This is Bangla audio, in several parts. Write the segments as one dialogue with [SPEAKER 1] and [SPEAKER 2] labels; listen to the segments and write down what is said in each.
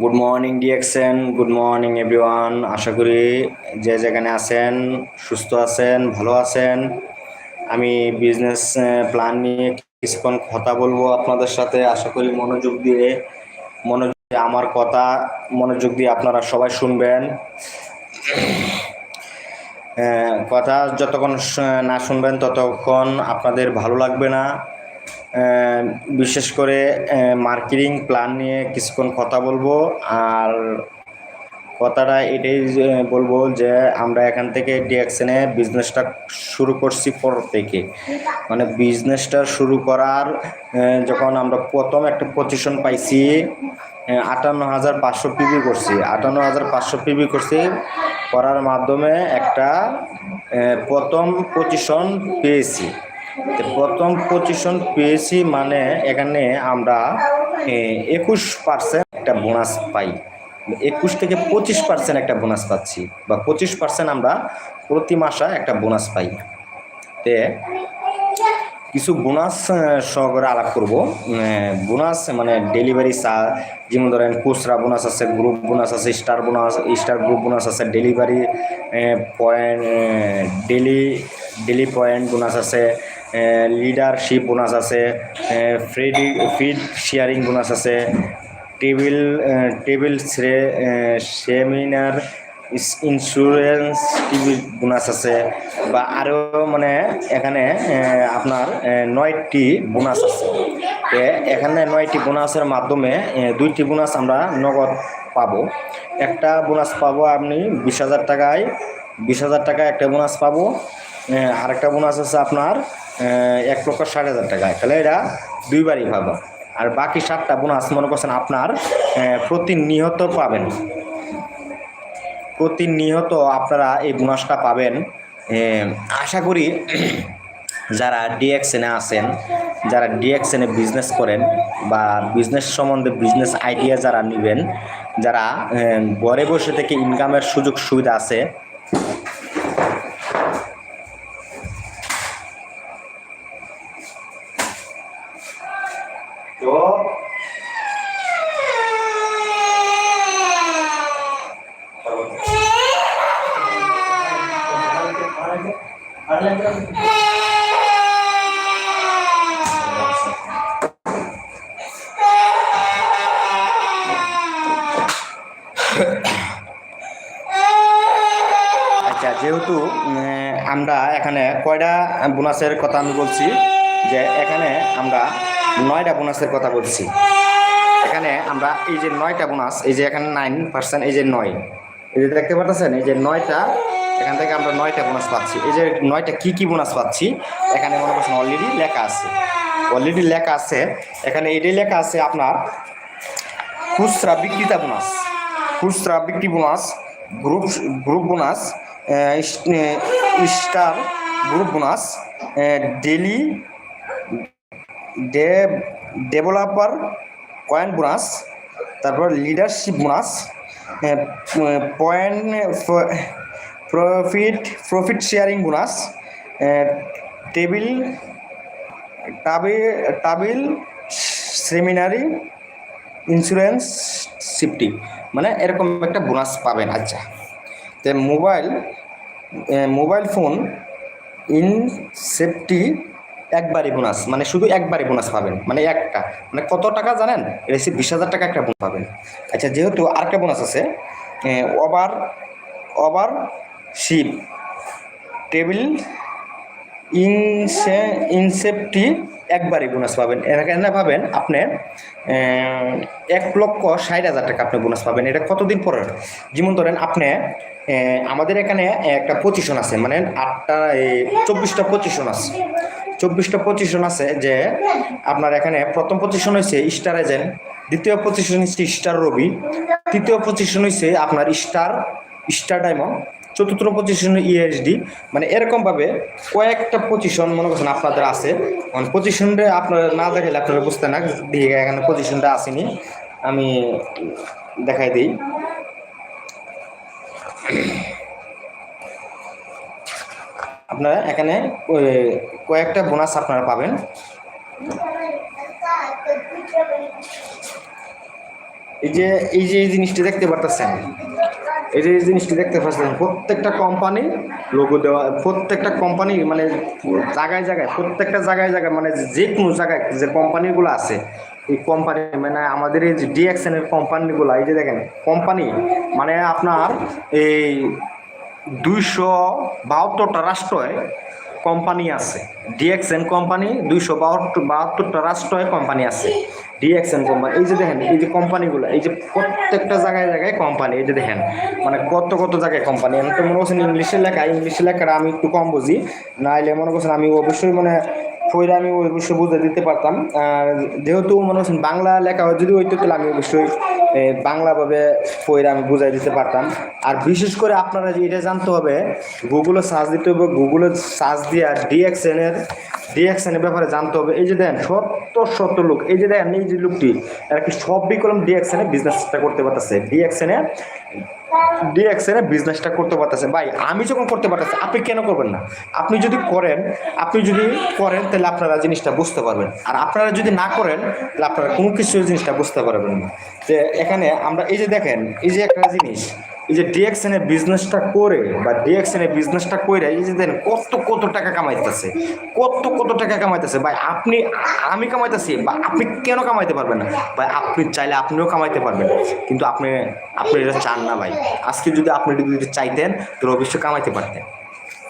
[SPEAKER 1] Good morning DXN good morning everyone আশা করি যে যেখানে আছেন, সুস্থ আছেন, ভালো আছেন। আমি বিজনেস প্ল্যান নিয়ে কিছুক্ষণ কথা বলব আপনাদের সাথে। আশা করি মনোযোগ দিয়ে, মনোযোগ আমার কথা, মনোযোগ দিয়ে আপনারা সবাই শুনবেন। কথা যতক্ষণ না শুনবেন ততক্ষণ আপনাদের ভালো লাগবে না। বিশেষ করে মার্কেটিং প্ল্যান নিয়ে কিছুক্ষণ কথা বলব। আর কথাটা এটাই বলব যে, আমরা এখান থেকে ডিএকশনে বিজনেসটা শুরু করছি পর থেকে। মানে বিজনেসটা শুরু করার যখন আমরা প্রথম একটা পজিশন পাইছি আটান্ন হাজার পাঁচশো পিবি করছি। আটান্ন হাজার পাঁচশো পিবি করছি, করার মাধ্যমে একটা প্রথম পজিশন পেয়েছি। প্রথম পজিশন পেয়েছি মানে এখানে আমরা একুশ পার্সেন্ট একটা বোনাস পাই। একুশ থেকে পঁচিশ পার্সেন্ট একটা বোনাস পাচ্ছি বা পঁচিশ পার্সেন্ট আমরা প্রতি মাসে একটা বোনাস পাই। তে কিছু বোনাস সহকারে আলাপ করব। বোনাস মানে ডেলিভারি চা যেমন ধরেন খুচরা বোনাস আছে গ্রুপ বোনাস আছে star bonus star group bonus আছে delivery point daily daily point bonus আছে লিডারশিপ বোনাস আছে ফ্রিডি ফিড শেয়ারিং বোনাস আছে table table seminar insurance TV bonus আছে, বা আরও মানে এখানে আপনার নয়টি বোনাস আছে। এখানে নয়টি বোনাসের মাধ্যমে দুইটি বোনাস আমরা নগদ পাবো। একটা বোনাস পাবো আপনি বিশ হাজার টাকায়, বিশ হাজার টাকায় একটা বোনাস পাবো। আরেকটা বোনাস আছে আপনার এক লক্ষ ষাট হাজার টাকা। তাহলে এটা দুইবারই পাবো আর বাকি সাতটা বোনাস মনে করছেন আপনার আহ, প্রতিনিয়ত পাবেন। প্রতিনিয়ত আপনারা এই বোনাসটা পাবেন। আশা করি যারা ডিএক্সএনে আছেন যারা ডিএক্সএনে বিজনেস করেন বা বিজনেস সম্বন্ধে বিজনেস আইডিয়া যারা নেবেন যারা ঘরে বসে থেকে ইনকামের সুযোগ সুবিধা আছে আচ্ছা যেহেতু আমরা এখানে কয়টা বোনাসের কথা আমি বলছি যে এখানে আমরা নয়টা বোনাসের কথা বলছি। এখানে আমরা এই যে নয়টা বোনাস, এই যে এখানে নাইন পার্সেন্ট এই যে নয়। এই যে দেখতে পাচ্ছেন এই যে নয়টা, এখান থেকে আমরা নয়টা বোনাস পাচ্ছি। এই যে নয়টা কি কি বোনাস পাচ্ছি, এখানে মনে করছেন অলরেডি লেখা আছে। অলরেডি লেখা আছে। এখানে এটাই লেখা আছে আপনার খুচরা বিক্রেতা বোনাস। খুচরা বিক্রি bonus group group bonus star group bonus daily day, developer coin bonus, তারপর leadership bonus point profit profit sharing bonus table table table, seminar, insurance, safety মানে এরকম একটা বোনাস পাবেন আচ্ছা। তো mobile mobile phone in safety একবারই বোনাস মানে শুধু একবারই বোনাস পাবেন মানে একটা মানে কত টাকা জানেন? হচ্ছে বিশ হাজার টাকা একটা বোনাস পাবেন। আচ্ছা যেহেতু আর আরেকটা বোনাস আছে ওভার ওভার শিপ, টেবিল ইনসে, ইনসেপ্টি একবারই বোনাস পাবেন। এখানে পাবেন? আপনি এক লক্ষ ষাট হাজার টাকা আপনি বোনাস পাবেন। এটা কতদিন পরে যেমন ধরেন আপনি আমাদের এখানে একটা পজিশন আছে মানে আটটা চব্বিশটা পজিশন আছে। চব্বিশটা পজিশন আছে যে আপনার এখানে প্রথম পজিশন হয়েছে স্টার এজেন্ট, দ্বিতীয় পজিশন হচ্ছে স্টার রবি, তৃতীয় পজিশন হয়েছে আপনার স্টার স্টার ডায়মন্ড চতুর্থ পজিশন ইএসডি মানে এরকমভাবে কয়েকটা পজিশন মনে করছেন আপনাদের আছে। মানে পজিশনটা আপনারা না দেখালে আপনারা বুঝতে না, দিয়ে এখানে পজিশনটা আসেনি। আমি দেখাই দিই। আপনারা এখানে কয়েকটা বোনাস আপনারা পাবেন। এই যে এই যে এই জিনিসটি দেখতে পারতেছেন, এই যে এই জিনিসটি দেখতে পাচ্ছেন প্রত্যেকটা কোম্পানি লোগো দেওয়া, প্রত্যেকটা কোম্পানি মানে জায়গায় জায়গায়, প্রত্যেকটা জায়গায় জায়গায় মানে যে কোনো জায়গায় যে কোম্পানিগুলো আছে, এই কোম্পানি মানে আমাদের এই যে ডিএক্সএন এর কোম্পানিগুলো এই যে দেখেন কোম্পানি মানে আপনার এই দুইশো বাহাত্তরটা রাষ্ট্রে কোম্পানি আছে। ডিএক্সএন কোম্পানি, দুইশো বাহাত্তর, বাহাত্তরটা রাষ্ট্রয় কোম্পানি আছে। ডিএক্সএন কোম্পানি, এই যে দেখেন, এই যে কোম্পানিগুলো, এই যে প্রত্যেকটা জায়গায় জায়গায় কোম্পানি, এই যে দেখেন মানে কত কত জায়গায় কোম্পানি। আমি তো মনে করছেন ইংলিশে লেখা ইংলিশের লেখাটা আমি একটু কম বুঝি, নাইলে মনে করছেন আমি অবশ্যই মানে ফইরা আমি ওই অবশ্যই বুঝে দিতে পারতাম। আর যেহেতু মনে হচ্ছেন বাংলা লেখা হয় যদি হইতো তাহলে আমি অবশ্যই বাংলাভাবে ফইরা আমি বুঝাই দিতে পারতাম। আর বিশেষ করে আপনারা এটা জানতে হবে গুগলে সার্চ দিতে হবে গুগলে সার্চ দিয়ে ডিএক্সএন এর ডিএক্সএন এর ব্যাপারে জানতে হবে। এই যে দেখেন সত্য সত্য লোক, এই যে দেখেন এই যে লোকটি আর কি সব বিকলম ডিএক্সএন বিজনেসটা করতে পারতেছে? ডিএক্সএন এ বিজনেসটা করতে পারতেছে। ভাই, আমি যখন করতে পারতেছি, আপনি কেন করবেন না? আপনি যদি করেন, আপনি যদি করেন, তাহলে আপনারা জিনিসটা বুঝতে পারবেন। আর আপনারা যদি না করেন, তাহলে আপনারা কোনো কিছু জিনিসটা বুঝতে পারবেন না। যে এখানে আমরা, এই যে দেখেন, এই যে একটা জিনিস এই যে ডিএক্সএন বিজনেসটা করে বা ডিএক্সএন বিজনেসটা করে এই যে দেন কত কত টাকা কামাইতেছে, কত কত টাকা কামাইতেছে, ভাই আপনি, আমি কামাইতেছি বা আপনি কেন কামাইতে পারবেন না? ভাই আপনি চাইলে আপনিও কামাইতে পারবেন, কিন্তু আপনি আপনি এটা চান না ভাই। আজকে যদি আপনি যদি চাইতেন, তাহলে অবশ্যই কামাইতে পারতেন।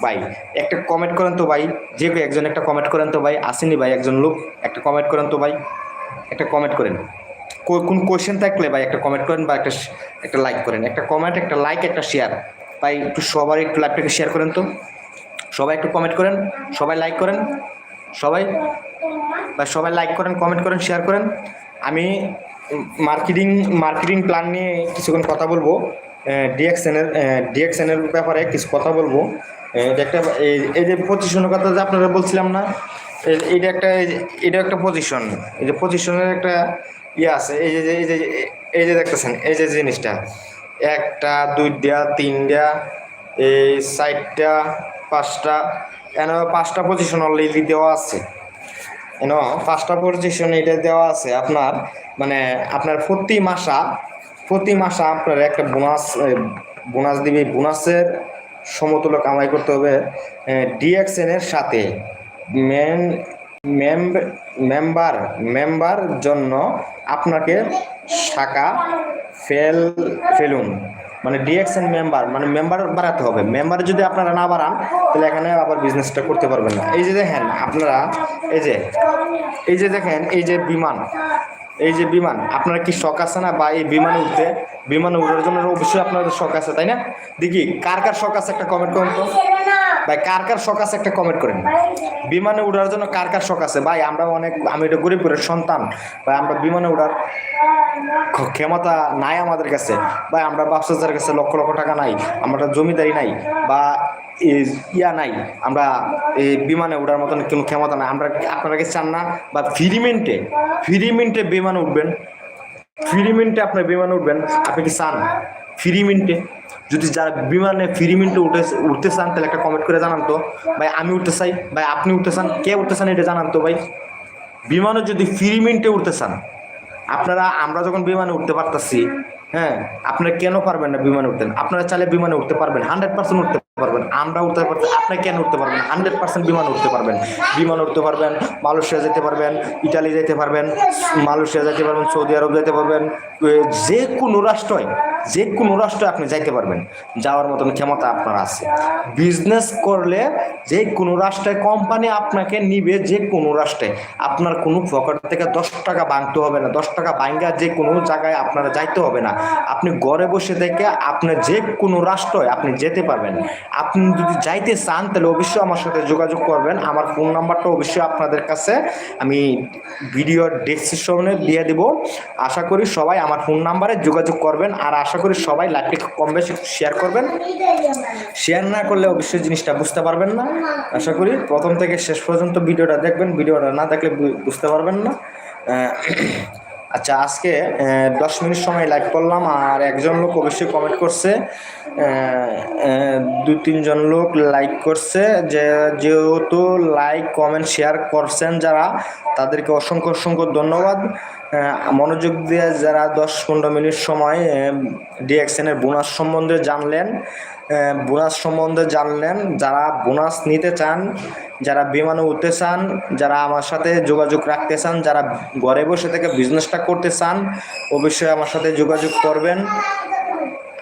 [SPEAKER 1] ভাই, একটা কমেন্ট করেন তো ভাই, যে একজন একটা কমেন্ট করেন তো ভাই আসেনি ভাই, একজন লোক, একটা কমেন্ট করেন তো ভাই, একটা কমেন্ট করেন। কোন কোয়েশ্চেন থাকলে ভাই একটা কমেন্ট করেন বা একটা একটা লাইক করেন। একটা কমেন্ট একটা লাইক একটা শেয়ার ভাই, একটু সবার একটু লাইভটাকে শেয়ার করেন তো। সবাই একটু কমেন্ট করেন, সবাই লাইক করেন, সবাই। বা সবাই লাইক করেন কমেন্ট করেন শেয়ার করেন। আমি মার্কেটিং মার্কেটিং প্ল্যান নিয়ে কিছুক্ষণ কথা বলব। ডিএক্সএনের ডিএক্সএনের ব্যাপারে কিছু কথা বলব। এটা একটা এই- যে পজিশনের কথা যে আপনারা বলছিলাম না এইটা একটা এটা একটা পজিশন এই যে পজিশনের একটা ইয়ে আছে, এই যে এই যে এই যে দেখতেছেন, এই যে জিনিসটা। একটা, দুইটা, তিনটা, এই চারটা, পাঁচটা, এন, পাঁচটা পজিশন অলরেডি দেওয়া আছে। এন, পাঁচটা পজিশন এটা দেওয়া আছে আপনার মানে আপনার প্রতি মাসা প্রতি মাসা আপনার একটা বোনাস বোনাস দিবে বোনাসের সমতুল্য কামাই করতে হবে ডিএক্সএন এর সাথে। মেন মেম্বার মেম্বার জন্য আপনাকে শাখা ফেল, ফেলুন। মানে ডিএক্সএন মেম্বার মানে মেম্বার বাড়াতে হবে। মেম্বার যদি আপনারা না বাড়ান, তাহলে এখানে আবার বিজনেসটা করতে পারবেন না। এই যে দেখেন, আপনারা, এই যে এই যে দেখেন, এই যে বিমান, এই যে বিমান, আপনার কি শখ আছে না? বা এই বিমানে উঠতে, বিমানে উঠার জন্য অবশ্যই আপনাদের শখ আছে, তাই না? দেখি, কার কার শখ আছে? একটা কমেন্ট করুন তো। ভাই, কার কার শখ আছে একটা কমেন্ট করেন। বিমানে উঠার জন্য কার কার শখ আছে? ভাই, আমরা অনেক, আমি এটা গরিব করে সন্তান। ভাই, আমরা বিমানে উঠার খ- ক্ষমতা নাই আমাদের কাছে। ভাই, আমরা বাপসার কাছে লক্ষ লক্ষ টাকা নাই, আমরা জমিদারি নাই বা ইয়া নাই। আমরা এই বিমানে ওঠার মতন কোনো ক্ষমতা নাই। আমরা আপনারা কি চান না? বা ফ্রি মিনিটে ফ্রি মিনিটে বিমানে উঠবেন। ফ্রি মিনিটে আপনার বিমানে উঠবেন। আপনি কি চান? ফ্রি মিনিটে যদি যারা বিমানে ফ্রি মিনিটে উঠে উঠতে চান, তাহলে একটা কমেন্ট করে জানান তো। ভাই, আমি উঠতে চাই, ভাই, আপনি উঠতে চান, কে উঠতে চান এটা জানান তো ভাই। বিমানে যদি ফ্রি মিনিটে উঠতে চান, আপনারা, আমরা যখন বিমানে উঠতে পারতাছি হ্যাঁ আপনারা কেন পারবেন না বিমানে উঠতেন আপনারা চাইলে বিমানে উঠতে পারবেন হান্ড্রেড পার্সেন্ট উঠতে পারবেন। আমরা উঠতে পারছি আপনি কেন উঠতে পারবেন? হান্ড্রেড পার্সেন্ট বিমানে উঠতে পারবেন। বিমান উঠতে পারবেন, মালয়েশিয়া যেতে পারবেন, ইটালি যেতে পারবেন, মালয়েশিয়া যেতে পারবেন, সৌদি আরব যেতে পারবেন যে কোনো রাষ্ট্রয় যে কোনো রাষ্ট্রে আপনি যাইতে পারবেন। যাওয়ার মতন ক্ষমতা আপনার আছে। বিজনেস করলে যে কোনো রাষ্ট্রে কোম্পানি আপনাকে নিবে যে কোনো রাষ্ট্রে। আপনার কোনো পকেট থেকে দশ টাকা ভাঙতে হবে না। দশ টাকা ভাঙ্গা যে কোনো জায়গায় আপনারা যাইতে হবে না। আপনি ঘরে বসে থেকে আপনি যে কোনো রাষ্ট্রে আপনি যেতে পারবেন। আপনি যদি যাইতে চান, তাহলে অবশ্যই আমার সাথে যোগাযোগ করবেন। আমার ফোন নাম্বারটা অবশ্যই আপনাদের কাছে আমি ভিডিও ডেসক্রিপশনে দিয়ে দিব। আশা করি সবাই আমার ফোন নাম্বারে যোগাযোগ করবেন। আর আশা করি সবাই লাইভটি কম বেশি শেয়ার করবেন। শেয়ার না করলে অবশ্যই জিনিসটা বুঝতে পারবেন না। আশা করি প্রথম থেকে শেষ পর্যন্ত ভিডিওটা দেখবেন। ভিডিওটা না দেখলে বুঝতে পারবেন না। আচ্ছা আজকে দশ মিনিট সময় লাইক করলাম আর একজন লোক অবশ্যই কমেন্ট করছে দু তিনজন লোক লাইক করছে যে, যেহেতু লাইক কমেন্ট শেয়ার করছেন যারা, তাদেরকে অসংখ্য অসংখ্য ধন্যবাদ। মনোযোগ দিয়ে যারা দশ পনেরো মিনিট সময় ডিএক্সএনের বোনাস সম্বন্ধে জানলেন বোনাস সম্বন্ধে জানলেন, যারা বোনাস নিতে চান, যারা বিমানে উঠতে চান, যারা আমার সাথে যোগাযোগ রাখতে চান, যারা ঘরে বসে থেকে বিজনেসটা করতে চান, অবশ্যই আমার সাথে যোগাযোগ করবেন।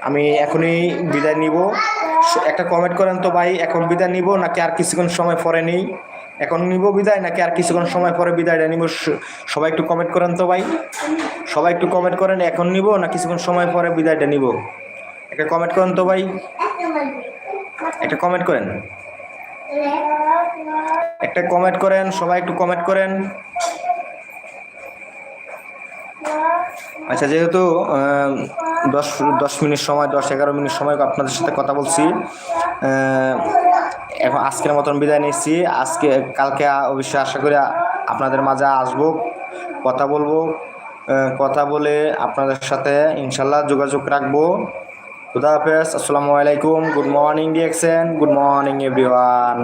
[SPEAKER 1] আমি এখনই বিদায় নিব। একটা কমেন্ট করেন তো ভাই, এখন বিদায় নিব, নাকি আর কিছুক্ষণ সময় পরে নেই? এখন নিব বিদায় নাকি আর কিছুক্ষণ সময় পরে বিদায়টা নিব? সবাই একটু কমেন্ট করেন তো ভাই। সবাই একটু কমেন্ট করেন, এখন নিব না কিছুক্ষণ সময় পরে বিদায়টা নিব? একটা কমেন্ট করেন তো ভাই। একটা কমেন্ট করেন। একটা কমেন্ট করেন, সবাই একটু কমেন্ট করেন। আচ্ছা যেহেতু দশ দশ মিনিট সময়, দশ এগারো মিনিট সময় আপনাদের সাথে কথা বলছি এখন আজকের মতন বিদায় নিচ্ছি। আজকে, কালকে অবশ্যই আশা করি আপনাদের মাঝে আসব, কথা বলব কথা বলে আপনাদের সাথে ইনশাল্লাহ যোগাযোগ রাখব। খুদা হাফেজ, আসসালামু আলাইকুম, good morning DXN good morning everyone.